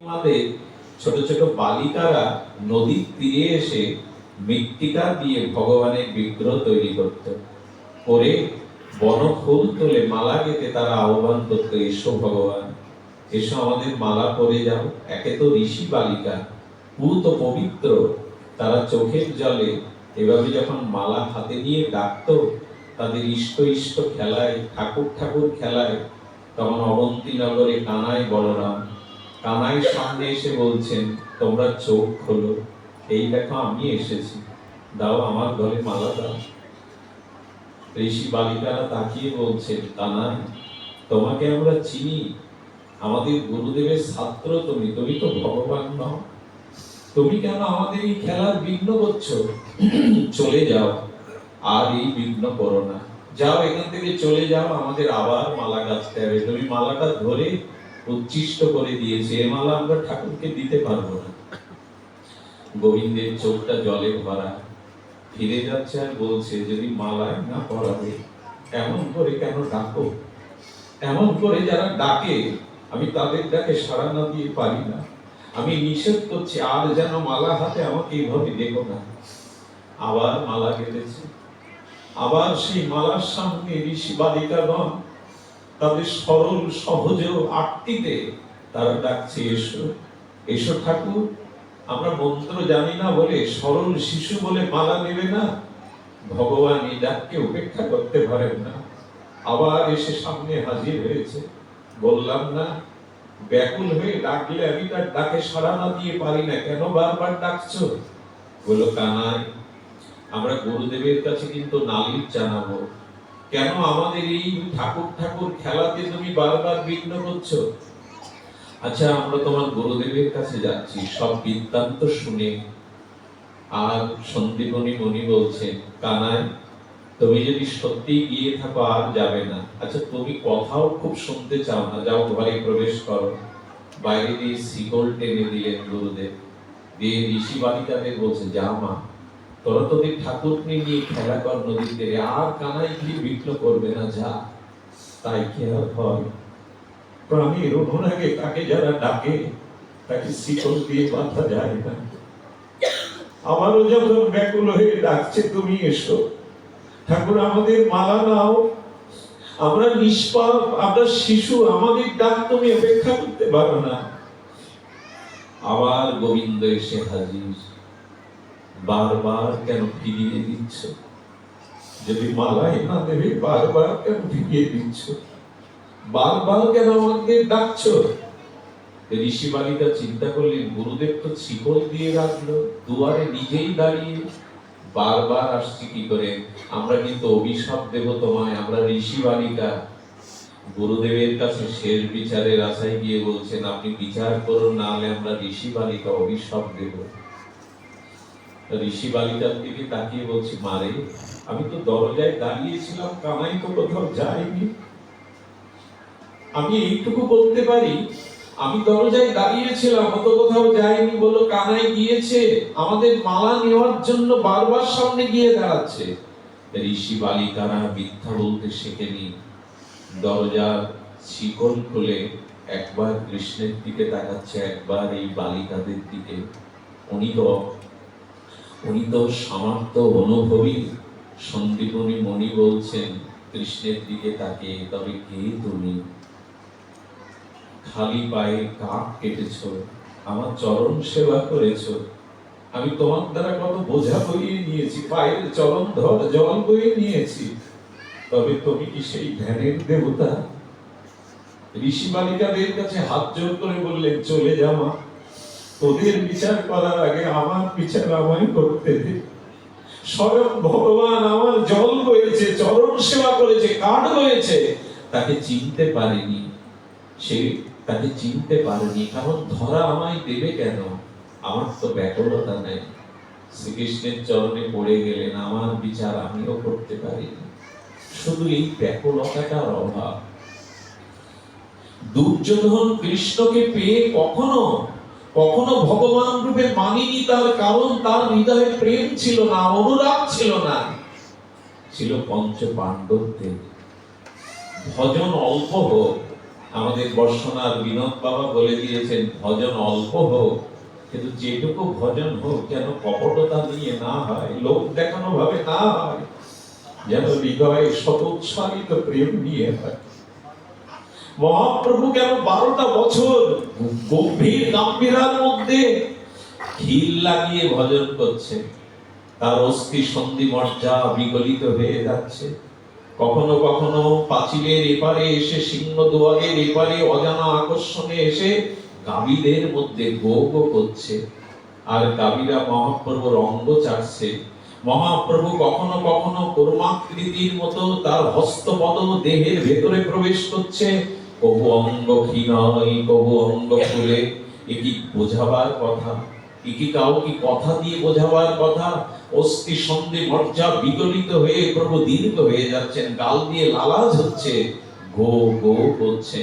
আমাদের ছোট ছোট বালিকারা নদীর তীরে এসে মৃত্তিকা দিয়ে ভগবানের বিগ্রহ তৈরি করত। করে বনফুল তুলে মালা গেতে তারা আহ্বান করত, এসো ভগবান, এসো আমাদের মালা পরে যাও। একে তো ঋষি বালিকা, পুত পবিত্র, তারা চোখের জলে এভাবে যখন মালা হাতে নিয়ে ডাকতো, তাদের ইষ্ট ইষ্ট খেলায়, ঠাকুর ঠাকুর খেলায়, তখন অবন্তী নগরে কানাই বলরাম কানাই সামনে এসে বলছেন, তোমরা চোখ খোলো। এই দেখো, আমি এসেছি। দাও আমার ঘরে মালা দাও। ঋষি বালিকারা তাকিয়ে বলছেন, কানাই, তোমাকে আমরা চিনি। আমাদের গুরুদেবের ছাত্র তুমি। তুমি তো ভগবান নও। তুমি কেন আমাদের এই খেলার বিঘ্ন করছ? চলে যাও। আর এই বিঘ্ন করো না। যাও এখান থেকে চলে যাও। আমাদের আবার মালা গাছতে হবে। তুমি মালাটা ধরে উচ্ছিষ্ট করে দিয়েছে, এ মালা আমরা ঠাকুরকে দিতে পারব না। গোবিন্দের চোখটা জলে ভরা, ফিরে যাচ্ছে আর বলছে, যদি মালায় না পরাবে, এমন করে কেন ডাকো? এমন করে যারা ডাকে, আমি তাদের ডাকে সাড়া না দিয়ে পারি না। আমি নিষেধ করছি, আর যেন মালা হাতে আমাকে এইভাবে দেখো না। আবার মালা গেঁথেছে। আবার সেই মালার সামনে ঋষি বালিকাগণ তাদের সরল সহজ আটটিতে তারা ডাকছে, এসো এসো ঠাকুর। আমরা মন্ত্র জানি না বলে সরল শিশু বলে মালা নেবে না। ভগবান এই ডাককে উপেক্ষা করতে পারেন না। আবার এসে সামনে হাজির হয়েছে। বললাম, না, ব্যাকুল হয়ে ডাকলে আমি তার ডাকে সাড়া না দিয়ে পারি না। কেন বারবার ডাকছো? বলো কানাই আমরা গুরুদেবের কাছে কিন্তু নালির জানাব। কেন আমাদের এই ঠাকুর ঠাকুর খেলাতে তুমি বারবার বিঘ্ন করছ? আচ্ছা আমরা তোমার গুরুদেবের কাছে যাচ্ছি, সব বৃত্তান্ত শুনে। আর সন্দীপনী মণি বলছে কানায় তুমি যদি সত্যি গিয়ে থাকো, আর যাবে না। আচ্ছা তুমি কথাও খুব শুনতে চাও না। যাও, ঘরে প্রবেশ করো। বাইরে দিয়ে শিকল টেনে দিলেন গুরুদেব। দিয়ে ঋষি বালিকাদের বলছে, যা মা তোরা তোদের ঠাকুর নিয়ে খেলা কর নদীর তীরে। আর কানাই গিয়ে বিঘ্ন করবে না যা, তাই কি আর হয়? প্রাণীর অনুরাগে তাকে যারা ডাকে, তাকে শিকল দিয়ে বাঁধা যায় না। আমারও যখন ব্যাকুল হয়ে ডাকছে, তুমি এসো। ঠাকুর, আমাদের মালা নাও। আমরা নিষ্পাপ, আমরা শিশু, আমাদের ডাক তুমি অপেক্ষা করতে পারো না। আবার গোবিন্দ এসে হাজির। বারবার কেন ফিরিয়ে দিচ্ছ? যদি মালাই না দেবে, বারবার কেন ফিরিয়ে দিচ্ছ? বারবার কেন আমাকে ডাকছো? ঋষি বালিকা চিন্তা করলেন, গুরুদেব তো শিকল দিয়ে রাখল, দুয়ারে নিজেই দাঁড়িয়ে। বারবার আসছি কি করে? আমরা কিন্তু অভিশাপ দেব তোমায়, আমরা ঋষি বালিকা। গুরুদেবের কাছে শেষ বিচারের আশায় গিয়ে বলছেন, আপনি বিচার করুন না হলে আমরা ঋষি বালিকা অভিশাপ দেব। ঋষি বালিকার দিকে তাকিয়ে বলছি মারে আমি তো দরজায় দাঁড়িয়েছিলাম কামাই তো কোথাও যায়নি। আমি এইটুকু বলতে পারি, আমি দরজায় দাঁড়িয়েছিলাম, অত কোথাও যায়নি বলো কানাই গিয়েছে, আমাদের মালা নেওয়ার জন্য বারবার সামনে গিয়ে দাঁড়াচ্ছে। ঋষি বালিকারা মিথ্যা বলতে শেখেনি। দরজা শিকল খুলে একবার কৃষ্ণের দিকে তাকাচ্ছে, একবার এই বালিকাদের দিকে। উনি তো উনি তো সামর্থ্য অনুভবী। সন্দীপনী মণি বলছেন, কৃষ্ণের দিকে তাকিয়ে তবে কে তুমি? খালি পায়ে কাক কেটেছ, আমার চরণ সেবা করেছ। আমি তোমার দ্বারা কত বোঝা বইয়ে নিয়েছি, পায়ের চরণ ধর জল বইয়ে নিয়েছি। তবে তুমি কি সেই ধ্যানের দেবতা? ঋষি বালিকাদের কাছে হাত জোর করে বললেন, চলে যাওয়া তোদের বিচার করার আগে আমার বিচার আমায় করতে দে। স্বয়ং ভগবান আমার জল বয়েছে, চরণ সেবা করেছে, কাঠ বয়েছে। তাকে চিনতে পারেনি। সে তাকে চিনতে পারেনি। কারণ ধরা আমায় দেবে কেন? আমার তো ব্যাকুলতা নেই। শ্রীকৃষ্ণের চরণে পড়ে গেলেন, আমার বিচার আমিও করতে পারিনি। শুধু এই ব্যাকুলতাটার অভাব। দুর্যোধন কৃষ্ণকে পেয়ে কখনো কখনো ভগবান রূপে মানিনি তার কারণ তার হৃদয়ে প্রেম ছিল না, অনুরাগ ছিল না। ছিল পঞ্চ পাণ্ডবদের ভজন অল্প হোক, আমাদের বর্ষনার বিনোদ বাবা বলে দিয়েছেন, ভজন অল্প হোক, কিন্তু যেটুকু ভজন হোক যেন কপটতা নিয়ে না হয়, লোক দেখানো ভাবে না হয়, যেন হৃদয়ে সতোৎসাহিত প্রেম নিয়ে হয়। মহাপ্রভু কেন বারোটা বছর গম্ভীর গাম্ভীরার মধ্যে খিল লাগিয়ে ভজন করছে? তার অস্থি সন্ধি মর্যা বিগলিত হয়ে যাচ্ছে। কখনো কখনো পাঁচিলের এপারে এসে, সিংহ দুয়ারের এপারে অজানা আকর্ষণে এসে গাভীদের মধ্যে গো গো করছে। আর গাভীরা মহাপ্রভুর অঙ্গ চাটছে। মহাপ্রভু কখনো কখনো কর্মাকৃতির মতো তার হস্তপদ দেহের ভেতরে প্রবেশ করছে। কবু অঙ্গ ক্ষীণয় কবু অঙ্গ ফুলে এ কি বোঝাবার কথা? এ কি কাউকে কথা দিয়ে বোঝাবার কথা? অস্থি সন্ধি মর্যা বিগলিত হয়ে প্রভু দীর্ঘ হয়ে যাচ্ছেন। গাল দিয়ে লালাজ হচ্ছে, গো গো করছে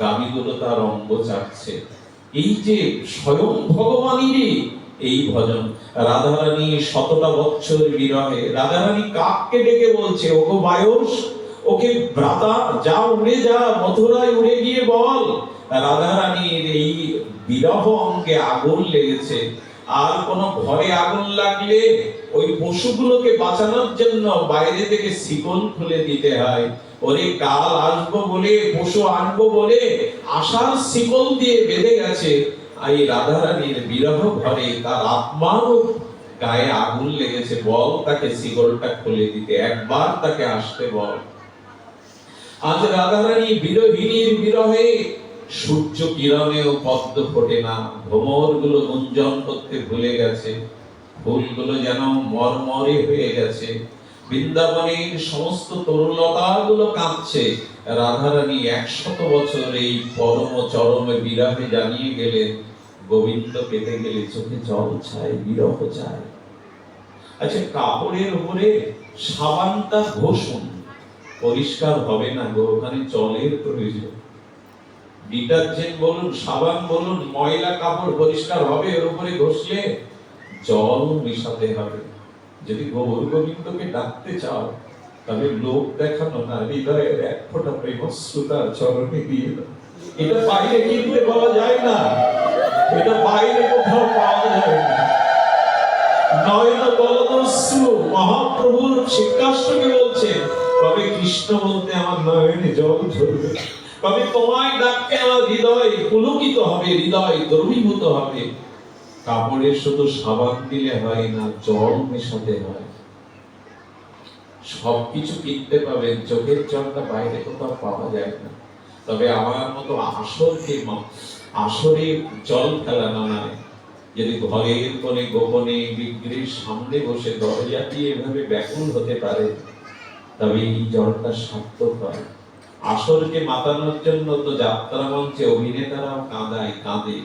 গাভীগুলো তার অঙ্গ চাটছে। এই যে স্বয়ং ভগবানেরই এই ভজন। রাধারানী শতটা বৎসর বিরহে, রাধারানী কাককে ডেকে বলছে, ওগো বায়স ওকে ব্রাতা যা উড়ে যা, মথুরায় উড়ে গিয়ে বল। রাধারানীর এই বিরহ অঙ্গে আগুন লেগেছে। আর কোন ঘরে আগুন লাগলে ওই পশুগুলোকে বাঁচানোর জন্য বাইরে থেকে শিকল খুলে দিতে হয়। ওরে কাল আসব বলে, পশু আনব বলে আশার শিকল দিয়ে বেঁধে গেছে। এই রাধারানীর বিরহ ঘরে তার আত্মারও গায়ে আগুন লেগেছে। বল তাকে শিকলটা খুলে দিতে, একবার তাকে আসতে বল। আজ রাধারানী বিরোহিনীর বিরহে সূর্য কিরণেও পদ্ম ফোটে না। ভ্রমরগুলো গুঞ্জন করতে ভুলে গেছে। ফুলগুলো যেন মরমরে হয়ে গেছে। বৃন্দাবনের সমস্ত তরুলতা গুলো কাঁদছে রাধারানী একশত বছর এই পরম চরমে বিরাহে জানিয়ে গেলেন, গোবিন্দ পেতে গেলে চোখে জল চায় বিরহ চায় আচ্ছা কাপড়ের উপরে সাবানটা ঘষুন। পরিষ্কার হবে না গো, ওখানে জলের প্রয়োজন। ডিটারজেন্ট বলুন, সাবান বলুন, ময়লা কাপড় পরিষ্কার হবে, এর উপরে ঘষলে জল মেশাতে হবে। যদি গৌর গোবিন্দকে ডাকতে চাও, তবে লোক দেখানো না হৃদয়ের এক ফোঁটা প্রেমশ্রুতা চরণে দিয়ে দাও। এটা বাইরে কিনতে পাওয়া যায় না। এটা বাইরে কোথাও পাওয়া যায় না। মহাপ্রভুর শিক্ষাষ্টকে বলছে কৃষ্ণ বলতে আমার নয়নে জল তোমায় ডাকতে আমার হৃদয় পুলকিত হবে, হৃদয় দ্রবীভূত হবে? শুধু সাবান দিলে হয় না, জল মেশাতে হয়। সবকিছু কিনতে পাবেন চোখের জলটা বাইরে কোথাও পাওয়া যায় না। তবে আমার মতো আসরকে আসরে জল ফেলানো নয়। যদি ঘরের কোণে গোপনে বিগ্রহের সামনে বসে দরজা দিয়ে এভাবে ব্যাকুল হতে পারে, তবে এই জলটা সার্থক হয়। আসরকে মাতানোর জন্য তো যাত্রা মঞ্চে অভিনেতারাও কাঁদায় কাঁদে।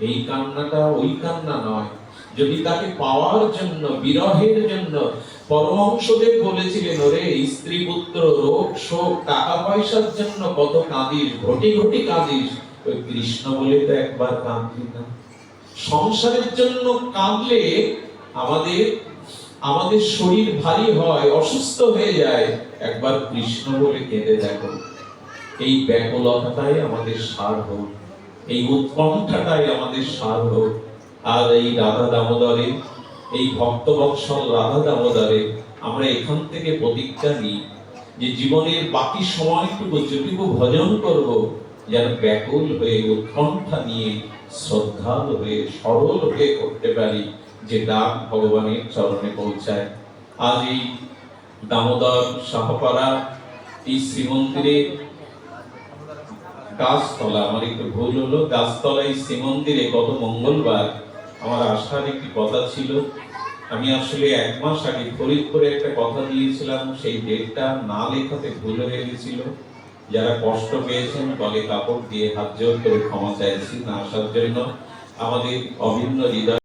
এই কান্নাটা ওই কান্না নয়। যদি তাকে পাওয়ার জন্য, বিরহের জন্য পরমহংসদেব বলেছিলেন, ওরে স্ত্রী পুত্র রোগ, শোক টাকা পয়সার জন্য কত কাঁদিস, ঘটি ঘটি কাঁদিস। ওই কৃষ্ণ বলে তো একবার কাঁদলি না। সংসারের জন্য কাঁদলে আমাদের আমাদের শরীর ভারী হয়, অসুস্থ হয়ে যায়। একবার কৃষ্ণ বলে কেঁদে দেখো, এই ব্যাকুলতাটাই আমাদের সার হোক, এই উৎকণ্ঠাটাই আমাদের সার হোক। আর এই রাধা দামোদরে, এই ভক্তবৎসল রাধা দামোদরে, আমরা এখান থেকে প্রতিজ্ঞা নিই যে জীবনের বাকি সময়টুকু, যেটুকু ভজন করব, যেন ব্যাকুল হয়ে উৎকণ্ঠা নিয়ে শ্রদ্ধালু হয়ে, সরল হয়ে করতে পারি যে ডাক ভগবানের চরণে পৌঁছায়। আজ এই দামোদর সাহপাড়া, এই শ্রীমন্দিরে গাছতলা, আমার একটু ভুল হলো, গাছতলা, এই শ্রীমন্দিরে গত মঙ্গলবার আমার আসার একটি কথা ছিল। আমি আসলে এক মাস আগে ফরিদপুরে একটা কথা দিয়েছিলাম, সেই ডেটটা না লেখাতে ভুল হয়ে গেছিল। যারা কষ্ট পেয়েছেন গলে কাপড় দিয়ে হাত জোর করে ক্ষমা চাইছি না আসার জন্য আমাদের অভিন্ন হৃদয়